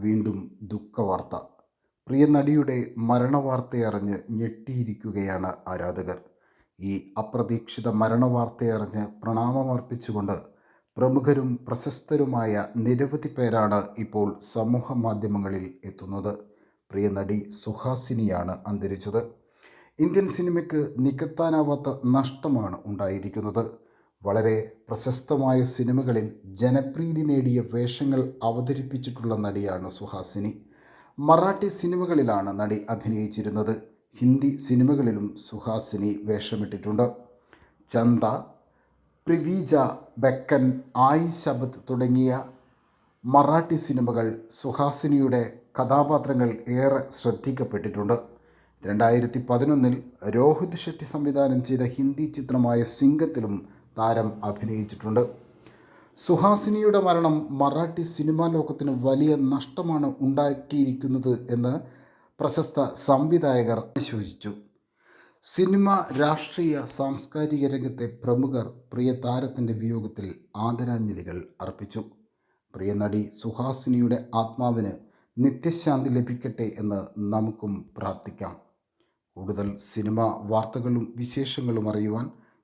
വീണ്ടും ദുഃഖവാർത്ത. പ്രിയ നടിയുടെ മരണവാർത്തയറിഞ്ഞ് ഞെട്ടിയിരിക്കുകയാണ് ആരാധകർ. ഈ അപ്രതീക്ഷിത മരണവാർത്തയറിഞ്ഞ് പ്രണാമമർപ്പിച്ചുകൊണ്ട് പ്രമുഖരും പ്രശസ്തരുമായ നിരവധി പേരാണ് ഇപ്പോൾ സമൂഹ മാധ്യമങ്ങളിൽ എത്തുന്നത്. പ്രിയ നടി സുഹാസിനിയാണ് അന്തരിച്ചത്. ഇന്ത്യൻ സിനിമയ്ക്ക് നികത്താനാവാത്ത നഷ്ടമാണ് ഉണ്ടായിരിക്കുന്നത്. വളരെ പ്രശസ്തമായ സിനിമകളിൽ ജനപ്രീതി നേടിയ വേഷങ്ങൾ അവതരിപ്പിച്ചിട്ടുള്ള നടിയാണ് സുഹാസിനി. മറാഠി സിനിമകളിലാണ് നടി അഭിനയിച്ചിരുന്നത്. ഹിന്ദി സിനിമകളിലും സുഹാസിനി വേഷമിട്ടിട്ടുണ്ട്. ചന്ത പ്രിവീജ ബെക്കൻ ആയി ശബദ് തുടങ്ങിയ മറാഠി സിനിമകൾ സുഹാസിനിയുടെ കഥാപാത്രങ്ങൾ ഏറെ ശ്രദ്ധിക്കപ്പെട്ടിട്ടുണ്ട്. രണ്ടായിരത്തി പതിനൊന്നിൽ രോഹിത് ഷെട്ടി സംവിധാനം ചെയ്ത ഹിന്ദി ചിത്രമായ സിംഗത്തിലും താരം അഭിനയിച്ചിട്ടുണ്ട്. സുഹാസിനിയുടെ മരണം മറാഠി സിനിമാ ലോകത്തിന് വലിയ നഷ്ടമാണ് ഉണ്ടാക്കിയിരിക്കുന്നത് എന്ന് പ്രശസ്ത സംവിധായകർ അനുശോചിച്ചു സിനിമ രാഷ്ട്രീയ സാംസ്കാരിക രംഗത്തെ പ്രമുഖർ പ്രിയ താരത്തിന്റെ വിയോഗത്തിൽ ആദരാഞ്ജലികൾ അർപ്പിച്ചു. പ്രിയ നടി സുഹാസിനിയുടെ ആത്മാവിന് നിത്യശാന്തി ലഭിക്കട്ടെ എന്ന് നമുക്കും പ്രാർത്ഥിക്കാം. കൂടുതൽ സിനിമ വാർത്തകളും വിശേഷങ്ങളും അറിയുവാൻ